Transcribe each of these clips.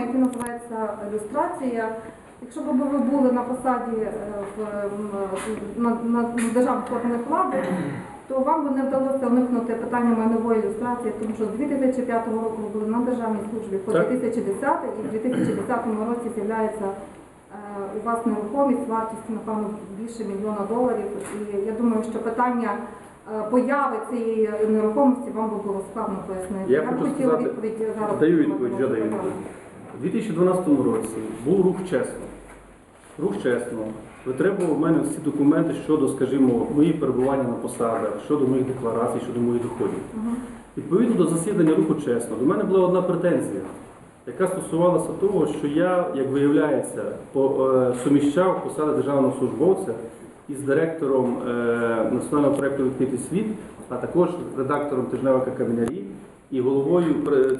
програми, яка називається люстрація. Якщо б ви були на посаді е, в на, на, на державних органах влади, то вам би не вдалося уникнути питання майнової люстрації, тому що з 2005 року ви були на державній службі по Так. 2010 і в 2010 році з'являється е, у вас нерухомість вартістю, напевно, більше мільйона доларів. І я думаю, що питання е, появи цієї нерухомості вам би було складно пояснити. Я б хочу хотіла сказати- відповідь зараз. Даю відповідь, вже даю відповідь. У 2012 році був рух чесно. Рух чесно. Витребував в мене всі документи щодо, скажімо, мої перебування на посадах, щодо моїх декларацій, щодо моїх доходів. Відповідно до засідання руху чесно, до мене була одна претензія, яка стосувалася того, що я, як виявляється, е, суміщав посади державного службовця із директором е, національного проєкту Відкритий світ, а також редактором тижневика Камінярі і головою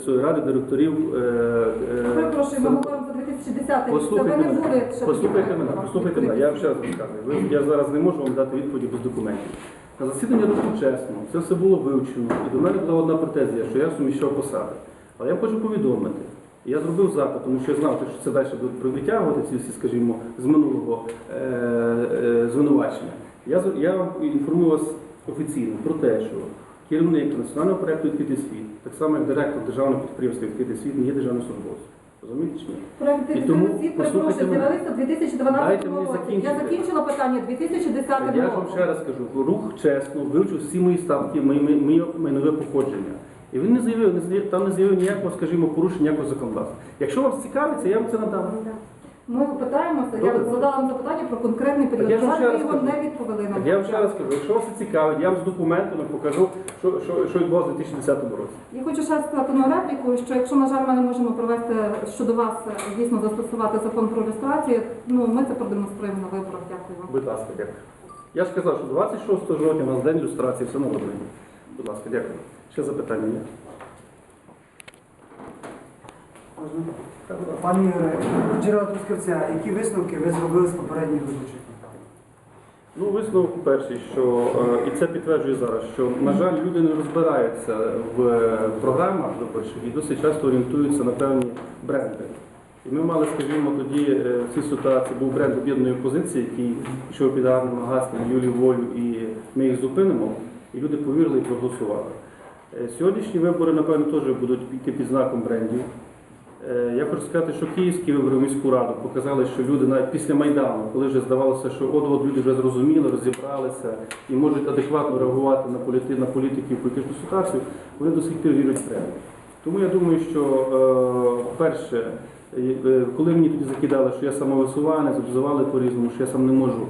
цієї ради директорів. Перепрошую, ми говоримо за 2010 рік. Це Послухайте ви не мене, ще послухайте мене, послухайте мене, я вам ще раз розказую. Ви- Я зараз не можу вам дати відповіді без документів. На засіданні руху чесно, це все було вивчено, і до мене була одна претензія, що я суміщав посади. Але я хочу повідомити. Я зробив запит, тому що я знав, що це далі будуть витягувати ці всі, скажімо, з минулого е, е, звинувачення. Я, з- я інформую вас офіційно про те, що керівник національного проєкту «Відкритий світ», так само як директор державного підприємства «Відкритий світ» не є державним службовцем. Розумієте чи ні? Проект І тому, світ, послухайте перепрошую, мене. з'явилися в 2012 Дайте мені році. Я закінчити. закінчила питання 2010 Я ж вам ще раз кажу, рух чесно вивчив всі мої ставки, моє майнове походження. І він не заявив, не заявив, там не заявив ніякого, скажімо, порушення ніякого законодавства. Якщо вас цікавиться, я вам це надам. Ми питаємося, я Добре. задала вам запитання про конкретний період. я ж вам ще жаль, раз ви його кажу. не відповіли. Так я вам ще раз кажу, якщо вас це цікавить, я вам з документами покажу, що, що, що відбулося в 2010 році. Я хочу ще сказати на репліку, що якщо, на жаль, ми не можемо провести щодо вас дійсно застосувати закон про люстрацію, ну ми це продемонструємо на виборах. Дякую вам. Будь ласка, дякую. Я ж казав, що 26 жовтня у нас день ілюстрації, все нормально. Будь ласка, дякую. Ще запитання є? Пані Юре, Трускавця, які висновки ви зробили з попередніх ведучих? Ну, висновок перший, що е, і це підтверджує зараз, що на жаль, люди не розбираються в е, програмах виборчих і досить часто орієнтуються на певні бренди. І ми мали, скажімо, тоді е, в цій ситуації був бренд об'єднаної опозиції, який йшов під гарним гаслом Юлію волю, і ми їх зупинимо, і люди повірили і проголосували. Сьогоднішні вибори, напевно, теж будуть йти під знаком брендів. Е, Я хочу сказати, що київські вибори в міську раду показали, що люди навіть після Майдану, коли вже здавалося, що от от люди вже зрозуміли, розібралися і можуть адекватно реагувати на політи, на політиків, політичну ситуацію, вони до сих пір вірять в Кремль. Тому я думаю, що е, перше, коли мені тоді закидали, що я самовисуванець, обзивали по-різному, що я сам не можу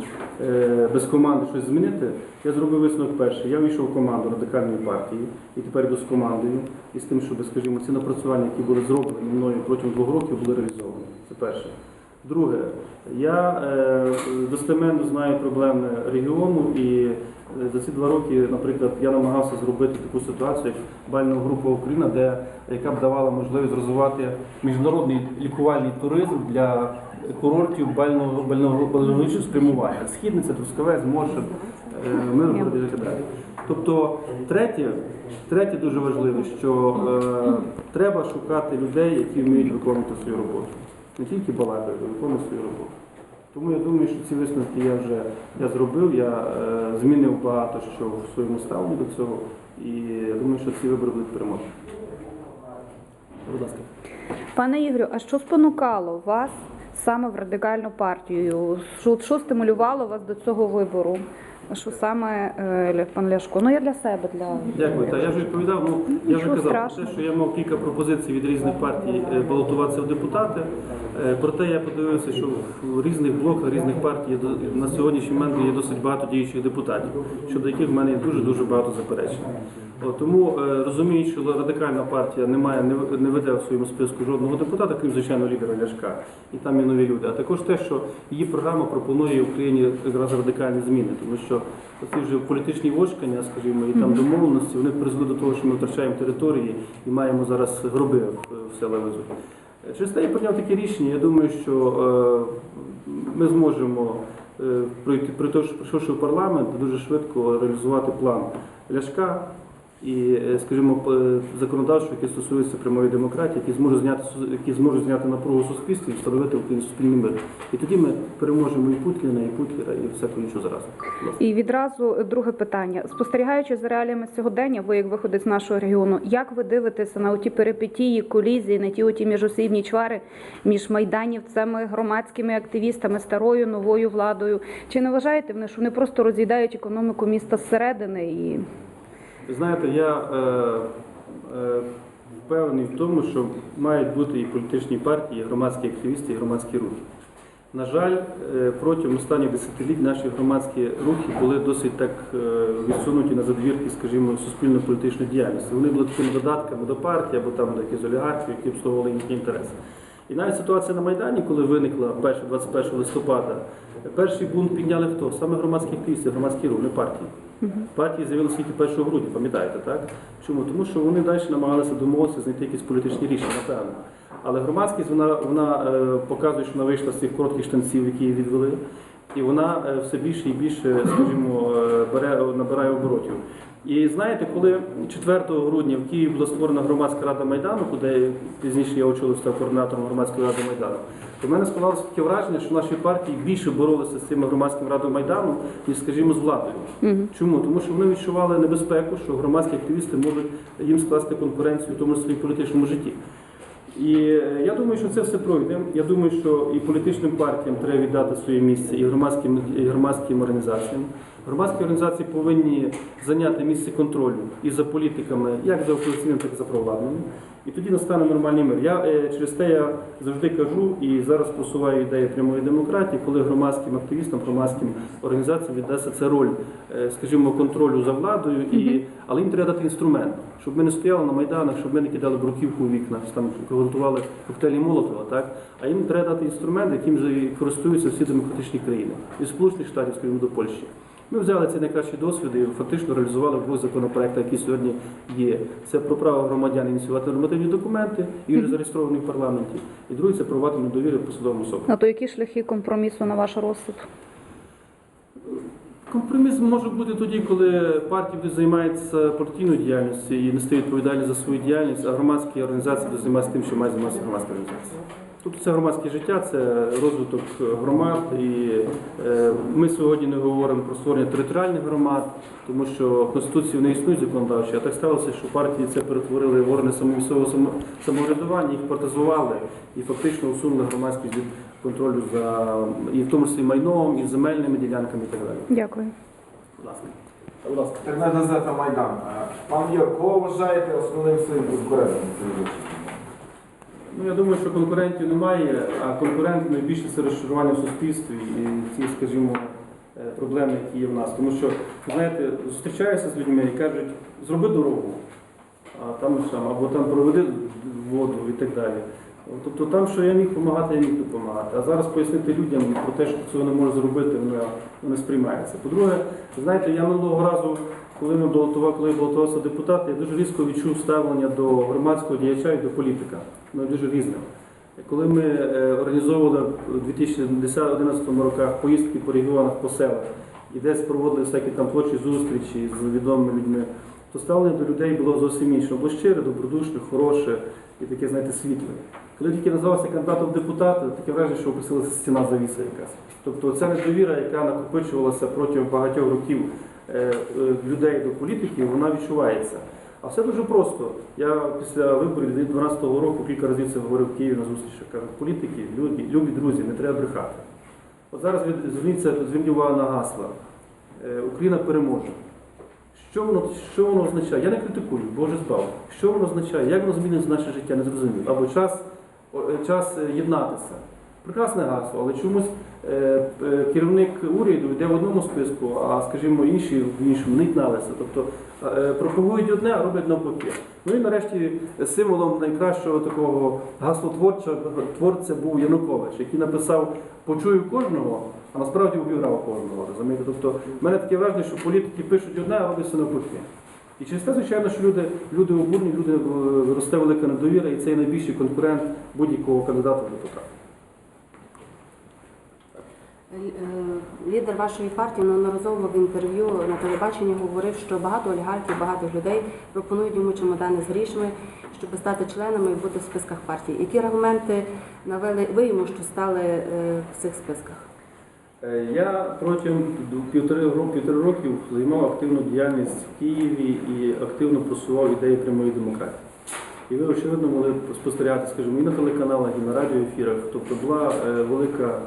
е, без команди щось змінити, я зробив висновок перший. Я війшов в команду радикальної партії і тепер йду з командою і з тим, щоб, скажімо, ці напрацювання, які були зроблені мною протягом двох років, були реалізовані. Це перше. Друге, я е, достеменно знаю проблеми регіону і е, за ці два роки, наприклад, я намагався зробити таку ситуацію, як бальна група Україна, де яка б давала можливість розвивати міжнародний лікувальний туризм для курортів бального бального спрямування. Східниця, Трускавець, Моршин, е, Миргород і так далі. Тобто, третє, третє дуже важливе, що е, треба шукати людей, які вміють виконувати свою роботу. Не тільки балакати, а виконувати свою роботу. Тому я думаю, що ці висновки я вже я зробив, я е, змінив багато що в своєму ставленні до цього, і я думаю, що ці вибори будуть переможні. Будь ласка. Пане Ігорю, а що спонукало вас саме в радикальну партію? Що, що стимулювало вас до цього вибору? Що саме е, пан Ляшко? Ну я для себе, для Дякую. Та я вже відповідав. Ну я вже Нічого казав про те, страшного. що я мав кілька пропозицій від різних партій е, балотуватися в депутати. Е, Проте я подивився, що в різних блоках різних партій є до- на сьогоднішній момент є досить багато діючих депутатів, щодо яких в мене є дуже дуже багато заперечень. От, тому е, розуміючи, що радикальна партія не має не в- не веде в своєму списку жодного депутата, крім звичайно лідера Ляшка, і там є нові люди. А також те, що її програма пропонує Україні якраз радикальні зміни, тому що оці вже політичні вошкання, скажімо, і там домовленості, вони призвели до того, що ми втрачаємо території і маємо зараз гроби в, села везуть. Е, Через те я прийняв таке рішення. Я думаю, що е, ми зможемо е, пройти, що прийшовши в парламент, дуже швидко реалізувати план Ляшка. І, е, скажімо, законодавчого, яке стосується прямої демократії, які зможуть зняти які зможуть зняти напругу в суспільстві і встановити суспільний мир. І тоді ми переможемо і Путіна, і Путлера, і всяку іншу заразу. І відразу друге питання. Спостерігаючи за реаліями сьогодення, ви як виходить з нашого регіону, як ви дивитеся на ті перипетії, колізії, на ті оті міжосібні чвари між майданівцями, громадськими активістами, старою новою владою? Чи не вважаєте вони, що вони просто роз'їдають економіку міста зсередини і Знаєте, я е, е, впевнений в тому, що мають бути і політичні партії, і громадські активісти, і громадські рухи. На жаль, е, протягом останніх десятиліть наші громадські рухи були досить так е, відсунуті на задвірки, скажімо, суспільно-політичної діяльності. Вони були такими додатками до партії або там до якихось олігархів, які обслуговували їхні інтереси. І навіть ситуація на Майдані, коли виникла 21 листопада, перший бунт підняли хто? Саме громадські активісти, громадські рухи, не партії. Партії з'явилися тільки 1 грудня, пам'ятаєте, так? Чому? Тому що вони далі намагалися домовитися, знайти якісь політичні рішення, напевно. Але громадськість вона, вона е, показує, що вона вийшла з цих коротких штанців, які її відвели, і вона е, все більше і більше, скажімо, е, бере, набирає оборотів. І знаєте, коли 4 грудня в Києві була створена громадська рада Майдану, куди пізніше я очолив став координатором громадської ради Майдану, то в мене склалося таке враження, що наші партії більше боролися з цими громадськими радою Майдану, ніж, скажімо, з владою. Чому? Тому що вони відчували небезпеку, що громадські активісти можуть їм скласти конкуренцію в тому числі в політичному житті. І е, я думаю, що це все пройде. Я думаю, що і політичним партіям треба віддати своє місце, і громадським, і громадським організаціям. Громадські організації повинні зайняти місце контролю і за політиками, як за опозиційними, так і за провладними. І тоді настане нормальний мир. Я е, через те я завжди кажу і зараз просуваю ідею прямої демократії, коли громадським активістам, громадським організаціям віддасться це роль, е, скажімо, контролю за владою, і, але їм треба дати інструмент, щоб ми не стояли на майданах, щоб ми не кидали бруківку у вікна, там готували коктейлі Молотова, так? А їм треба дати інструмент, яким користуються всі демократичні країни, від Сполучених Штатів, скажімо, до Польщі. Ми взяли ці найкращі досвіди і фактично реалізували в двох законопроектах, які сьогодні є. Це про право громадян ініціювати нормативні документи, і вже зареєстровані в парламенті. І другий це про вату недовіри посадовим особам. на то які шляхи компромісу на ваш розсуд? Компроміс може бути тоді, коли партії будуть займаються партійною діяльністю і нести відповідальність за свою діяльність, а громадські організації займатися тим, що має займатися громадська організація. Тобто це громадське життя, це розвиток громад. І е, ми сьогодні не говоримо про створення територіальних громад, тому що в Конституції не існують законодавчі, а так сталося, що партії це перетворили в органи самовісового самоврядування, їх партизували і фактично усунули громадськість від контролю за і в тому числі майном, і земельними ділянками і так далі. Дякую. Будь ласка. Будь ласка. Газета Майдан. Пан Юр, кого вважаєте основним своїм конкурентом? Ну, я думаю, що конкурентів немає, а конкуренти найбільше це розчарування в суспільстві і ці, скажімо, е, проблеми, які є в нас. Тому що, знаєте, зустрічаюся з людьми і кажуть, зроби дорогу, а там або там проведи воду і так далі. Тобто там, що я міг допомагати, я міг допомагати. А зараз пояснити людям про те, що цього не може зробити, воно не сприймається. По-друге, знаєте, я минулого разу, коли ми балотували, коли балотувався в депутати, я дуже різко відчув ставлення до громадського діяча і до політика. Воно дуже різне. Коли ми е, організовували у 2010-2011 роках поїздки по регіонах, по селах, і десь проводили всякі там творчі зустрічі з відомими людьми, то ставлення до людей було зовсім інше. Було щире, добродушне, хороше і таке, знаєте, світле. Коли тільки назвався кандидатом в депутати, таке враження, що опустилася стіна завіса якась. Тобто ця недовіра, яка накопичувалася протягом багатьох років е, е, людей до політиків, вона відчувається. А все дуже просто. Я після виборів 2012 року кілька разів це говорив в Києві на зустрічах. Кажу, політики, люди, любі друзі, не треба брехати. От зараз зверніть увагу на гасла. Е, Україна переможе. Що воно, що воно означає? Я не критикую, Боже збав. Що воно означає? Як воно змінить наше життя? Не зрозуміло. Або час, час е, єднатися. Прекрасне гасло, але чомусь е, е, керівник уряду йде в одному списку, а скажімо, інші в іншому не єдналися. Тобто е, пропагують одне, а роблять навпаки. Ну і нарешті символом найкращого такого гаслотворця творця був Янукович, який написав Почую кожного, а насправді обіграв кожного. Розумієте? Тобто в мене таке враження, що політики пишуть одне, а роблять все навпаки. І через те, звичайно, що люди, люди обурені, люди е, росте велика недовіра, і це найбільший конкурент будь-якого кандидата в депутати. Е, Лідер вашої партії неодноразово в інтерв'ю на телебаченні говорив, що багато олігархів, багато людей пропонують йому чемодани з грішми, щоб стати членами і бути в списках партії. Які аргументи навели ви йому, що стали е, в цих списках? Е, Я протягом півтори, років займав активну діяльність в Києві і активно просував ідеї прямої демократії. І ви, очевидно, могли спостерігати, скажімо, і на телеканалах, і на радіоефірах. Тобто була е, велика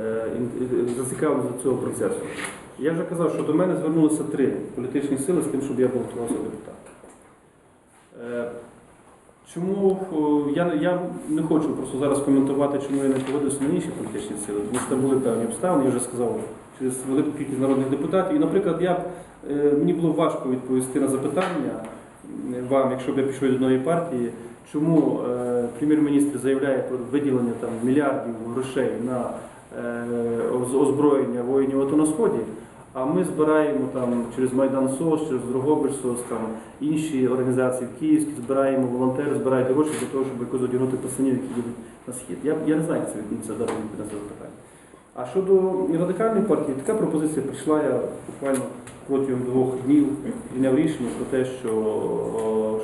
е, зацікавленість до цього процесу. Я вже казав, що до мене звернулися три політичні сили з тим, щоб я балотувався в депутат. Е, Чому я, я не хочу просто зараз коментувати, чому я не погодився на інші політичні сили, тому що там були певні обставини, я вже сказав, через велику кількість народних депутатів. І, наприклад, я, б, е, мені було важко відповісти на запитання вам, якщо б я пішов від одної партії, чому е, прем'єр-міністр заявляє про виділення там, мільярдів грошей на е, озброєння воїнів АТО на Сході, а ми збираємо там через Майдан СОС, через Дрогобич СОС, там інші організації в Київській, збираємо волонтери, збирають гроші для того, щоб якось одягнути пацанів, які йдуть на схід. Я, я не знаю, як це відбудеться дати на це запитання. А щодо радикальної партії, така пропозиція прийшла я буквально протягом двох днів прийняв рішення про те, що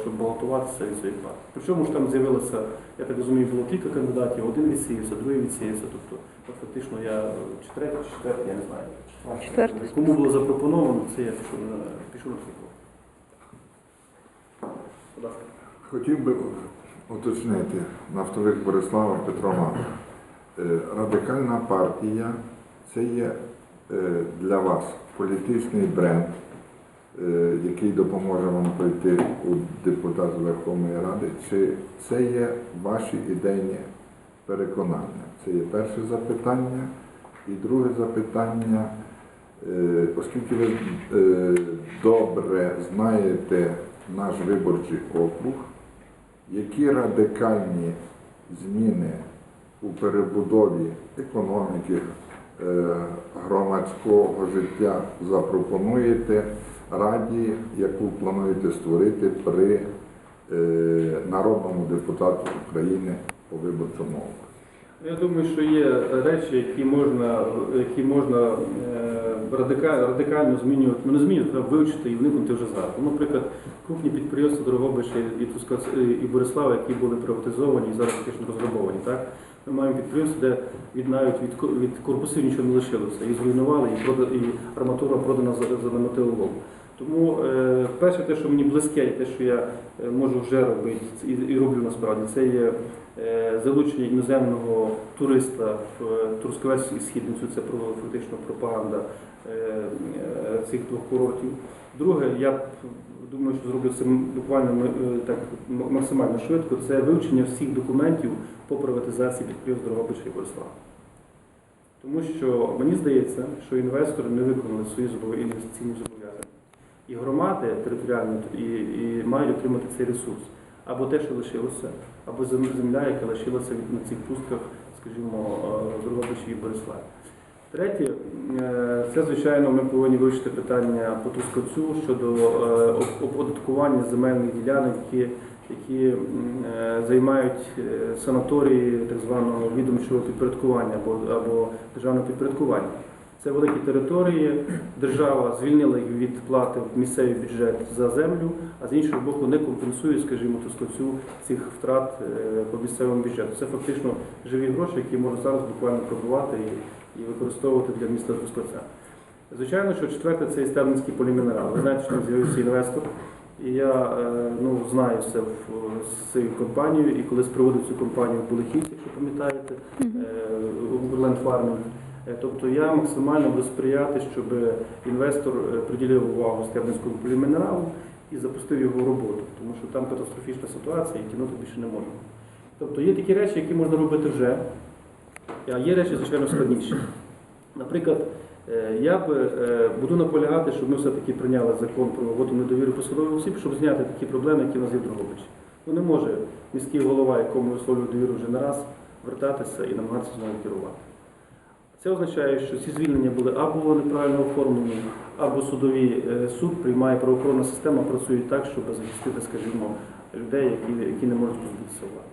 щоб балотуватися від цієї партії. Причому ж там з'явилося, я так розумію, було кілька кандидатів, один відсіявся, другий відсіявся. Тобто от фактично я чи третій, чи четвертий, я не знаю. Четвертий. Кому було запропоновано, це я пішов на пішов на цей. Будь ласка. Хотів би уточнити нафтовик Борислава Петрова. Е, Радикальна партія це є е, для вас політичний бренд, е, який допоможе вам пройти у депутат Верховної Ради, чи це є ваші ідейні переконання? Це є перше запитання. І друге запитання, оскільки ви добре знаєте наш виборчий округ, які радикальні зміни у перебудові економіки, е, громадського життя запропонуєте Раді, яку плануєте створити при е, народному депутату України по виборчому округу? Я думаю, що є речі, які можна, які можна е, радикально, змінювати. Ну не змінювати, треба вивчити і вникнути вже зараз. Ну, наприклад, крупні підприємства Дрогобича і Трускавець- і Борислава, які були приватизовані і зараз розграбовані. Так? Ми маємо підприємство, де від навіть від, від корпусів нічого не лишилося. І зруйнували, і, прода, і арматура продана за, за немотивовом. Тому е, перше, те, що мені близьке, і те, що я е, можу вже робити і, роблю насправді, це є е, залучення іноземного туриста в е, і Східницю. Це фактично пропаганда цих двох курортів. Друге, я думаю, що зроблю це буквально так максимально швидко. Це вивчення всіх документів по приватизації підприємств Дрогобича і Борислава. Тому що мені здається, що інвестори не виконали свої інвестиційні зобов'язання. І громади територіальні і, і мають отримати цей ресурс. Або те, що лишилося, або земля, яка лишилася на цих пустках, скажімо, е, Дрогобичі і Бориславі. Третє, е, це, звичайно, ми повинні вивчити питання по Трускавцю щодо е, оподаткування земельних ділянок, які, які займають санаторії так званого відомчого підпорядкування або, або державного підпорядкування. Це великі території. Держава звільнила їх від плати в місцевий бюджет за землю, а з іншого боку не компенсує, скажімо, Трускавцю цих втрат е, по місцевому бюджету. Це фактично живі гроші, які можна зараз буквально пробувати і, використовувати для міста Трускавця. Звичайно, що четверте це істерницький полімінерал. Ви знаєте, що з'явився інвестор. І я е, ну, знаю це в, з цією компанією, і коли проводив цю компанію в Болехівці, якщо пам'ятаєте, Ленд Фармінг. Е, Тобто я максимально буду сприяти, щоб інвестор е, приділив увагу стебницькому полімінералу і запустив його в роботу, тому що там катастрофічна ситуація і тягнути більше не можна. Тобто є такі речі, які можна робити вже, а є речі, звичайно, складніші. Наприклад, е, я б е, буду наполягати, щоб ми все-таки прийняли закон про роботу недовіри посадових осіб, щоб зняти такі проблеми, які в нас є в Дрогобичі. Ну не може міський голова, якому висловлює довіру вже не раз, вертатися і намагатися знову керувати. Це означає, що ці звільнення були або неправильно оформлені, або судові е, суд приймає правоохоронна система, працює так, щоб захистити, скажімо, людей, які, які не можуть позбутися влади.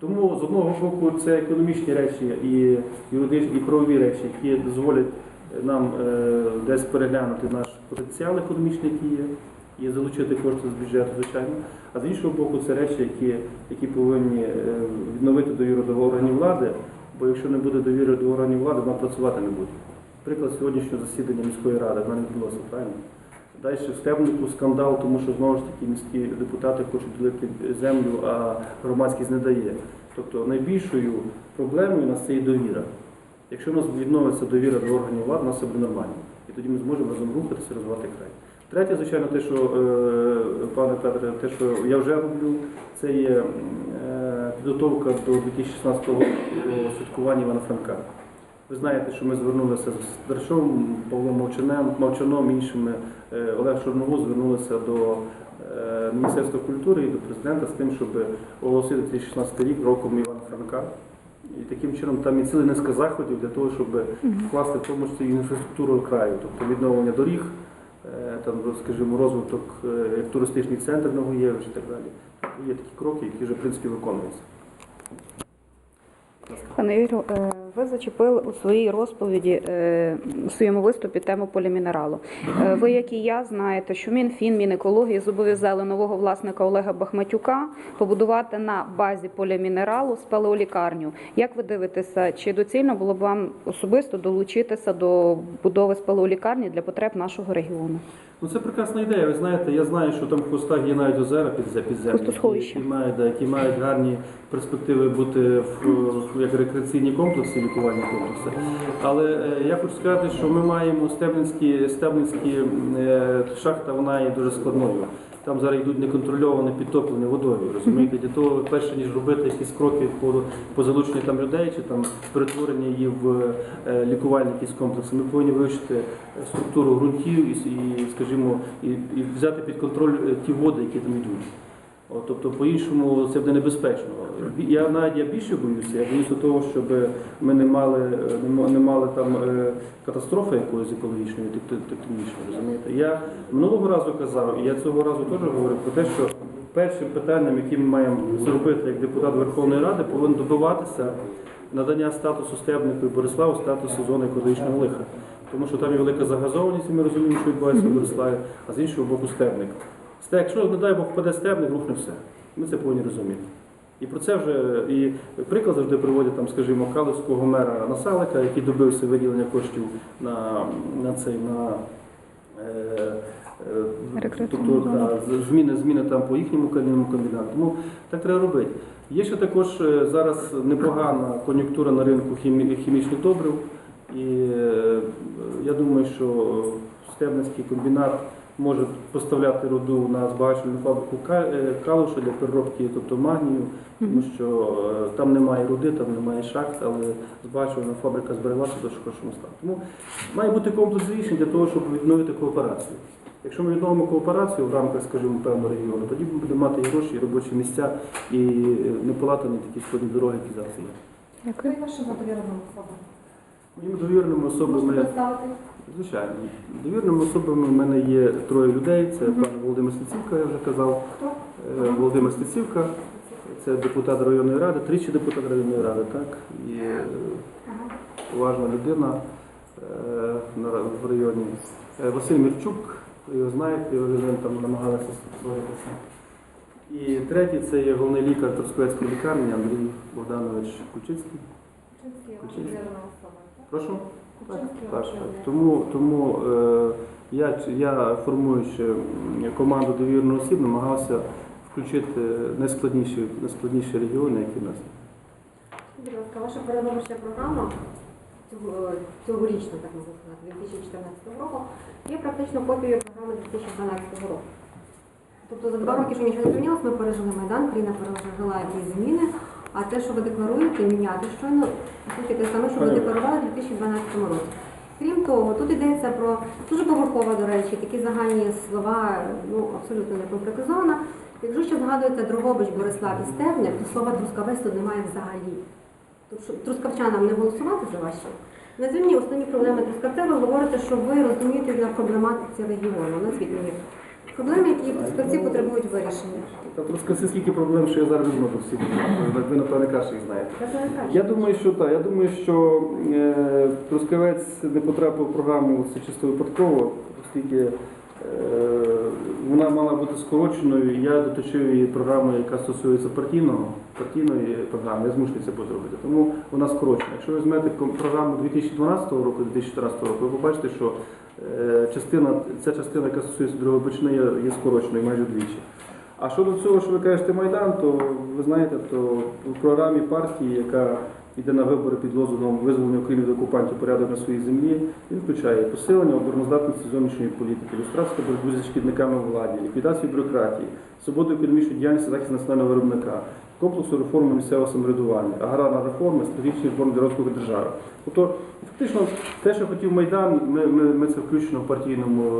Тому з одного боку це економічні речі і юридичні, і правові речі, які дозволять нам е, десь переглянути наш потенціал економічний, який є, і залучити кошти з бюджету, звичайно. А з іншого боку, це речі, які, які повинні е, відновити довіру до органів влади, бо якщо не буде довіри до органів влади, вона працювати не буде. Приклад сьогоднішнього засідання міської ради, вона не відбулося, правильно? Далі в Стебнику скандал, тому що знову ж таки міські депутати хочуть ділити землю, а громадськість не дає. Тобто найбільшою проблемою у нас це є довіра. Якщо у нас відновиться довіра до органів влади, у нас все буде нормально. І тоді ми зможемо разом рухатися розвивати край. Третє, звичайно, те, що е, пане Петре, те, що я вже роблю, це є е, підготовка до 2016 року святкування Івана Франка. Ви знаєте, що ми звернулися з Дершовим, Павлом Мовчаном, іншими. Е, Олег Чорновол звернулися до е, Міністерства культури і до президента з тим, щоб оголосити 2016 рік роком Івана Франка. І таким чином там є ціла низка заходів для того, щоб вкласти в тому числі інфраструктуру краю, тобто відновлення доріг, е, там, скажімо, розвиток е, як туристичний центр Новоєвич і так далі. Тобто Є такі кроки, які вже в принципі виконуються. Пане Ігорю, е, ви зачепили у своїй розповіді е, у своєму виступі тему полімінералу. Е, Ви, як і я, знаєте, що Мінфін, Мінекології зобов'язали нового власника Олега Бахматюка побудувати на базі полімінералу спелеолікарню. Як ви дивитеся, чи доцільно було б вам особисто долучитися до будови спелеолікарні для потреб нашого регіону? Ну це прекрасна ідея. Ви знаєте, я знаю, що там в кустах є навіть озера під підземні, які мають, да, які мають гарні перспективи бути в, в- як рекреаційні комплекси, лікувальні комплекси. Але е, я хочу сказати, що ми маємо стебницькі, стебницькі е, шахта, вона є дуже складною. Там зараз йдуть неконтрольоване підтоплення водою. Розумієте, для того, перше ніж робити якісь кроки по, по залученню там людей чи там перетворення її в е, лікувальні якісь комплекси, ми повинні вивчити структуру ґрунтів і, і скажімо, і, і взяти під контроль е, ті води, які там йдуть. От, тобто, по-іншому це буде небезпечно. Я навіть я більше боюся, я боюся того, щоб ми не мали, не мали там е, катастрофи якоїсь екологічної, тек- тек- тектонічної. Розумієте? Я минулого разу казав, і я цього разу теж говорив про те, що першим питанням, яке ми маємо зробити як депутат Верховної Ради, повинен добиватися надання статусу Стебнику і Бориславу статусу зони екологічного лиха. Тому що там є велика загазованість, і ми розуміємо, що відбувається в Бориславі, а з іншого боку стебник. Якщо, не дай Бог, впаде стебник, рухне все. Ми це повинні розуміти. І про це вже і приклад завжди приводять там, скажімо, калицького мера Насалика, який добився виділення коштів на, на цей на е, е, тобто, з- зміни, зміни там по їхньому калійному комбінату. Тому так треба робити. Є ще також е, зараз непогана кон'юнктура на ринку хімі- хімічних добрив. І е, я думаю, що Стебницький комбінат може поставляти руду на збагачувальну фабрику е, калуша для переробки, тобто магнію, тому що е, там немає руди, там немає шахт, але збагачувальна фабрика збереглася в дуже хорошому стані. Тому має бути комплекс рішень для того, щоб відновити кооперацію. Якщо ми відновимо кооперацію в рамках, скажімо, певного регіону, тоді ми будемо мати і гроші, і робочі місця, і не полатані такі складні дороги, які зараз є. Хто є особами? Моїми довіреними особами, представити? звичайно, довіреними особами в мене є троє людей. Це пан Володимир Стецівка, я вже казав. Хто? Е, Володимир Стецівка, це депутат районної ради, тричі депутат районної ради, так? І е, Ага. поважна людина е, на ра- в районі. Е, Василь Мірчук, ви його знаєте, його він там намагалися створитися. І третій це є головний лікар Трускавецької лікарні Андрій Богданович Кучицький. Кучинський, Кучинський. довірена особа. Прошу? Так, так, так. Тому, тому е, я, я формуючи команду довірених осіб, намагався включити найскладніші, найскладніші регіони, які в нас. Будь ласка, ваша передвиборча програма цього- цьогорічна, так можна сказати, 2014 року, є практично копією програми 2012 року. Тобто за два роки, що нічого не змінилось, ми пережили Майдан, країна пережила якісь зміни, а те, що ви декларуєте, міняти щойно, суті, саме, що ви декларували у 2012 році. Крім того, тут йдеться про дуже поверхово, до речі, такі загальні слова, ну абсолютно не конкретизовано. Якщо ще згадується Дрогобич, Борислав і Стебник, то слова Трускавець тут немає взагалі. Тут що, трускавчанам не голосувати за ваші. Назвіть основні проблеми Трускавця, ви говорите, що ви розумієте на проблематиці регіону. Назвіть мені Проблеми, які фахівці потребують вирішення. Та розкажи, скільки проблем, що я зараз зможу всі. Ви, напевне, краще їх знаєте. Я думаю, що так. Я думаю, що е, Трускавець не потрапив в програму чисто випадково, оскільки е, вона мала бути скороченою. Я доточив її програму, яка стосується партійного, партійної програми. Я змушений це зробити. Тому вона скорочена. Якщо ви візьмете програму 2012 року, 2014 року, ви побачите, що е, частина, ця частина, яка стосується другої почини, є, скороченою майже вдвічі. А щодо цього, що ви кажете Майдан, то ви знаєте, то в програмі партії, яка йде на вибори під лозунгом визволення України від окупантів порядок на своїй землі, він включає посилення обороноздатності зовнішньої політики, ілюстрацію боротьби зі шкідниками владі, ліквідацію бюрократії, свободу економічної діяльності, захист національного виробника, комплексу реформи місцевого самоврядування, аграрна реформа, стратегічні реформи для розвитку держави. Тобто, фактично, те, що хотів Майдан, ми, ми, ми це включено в партійному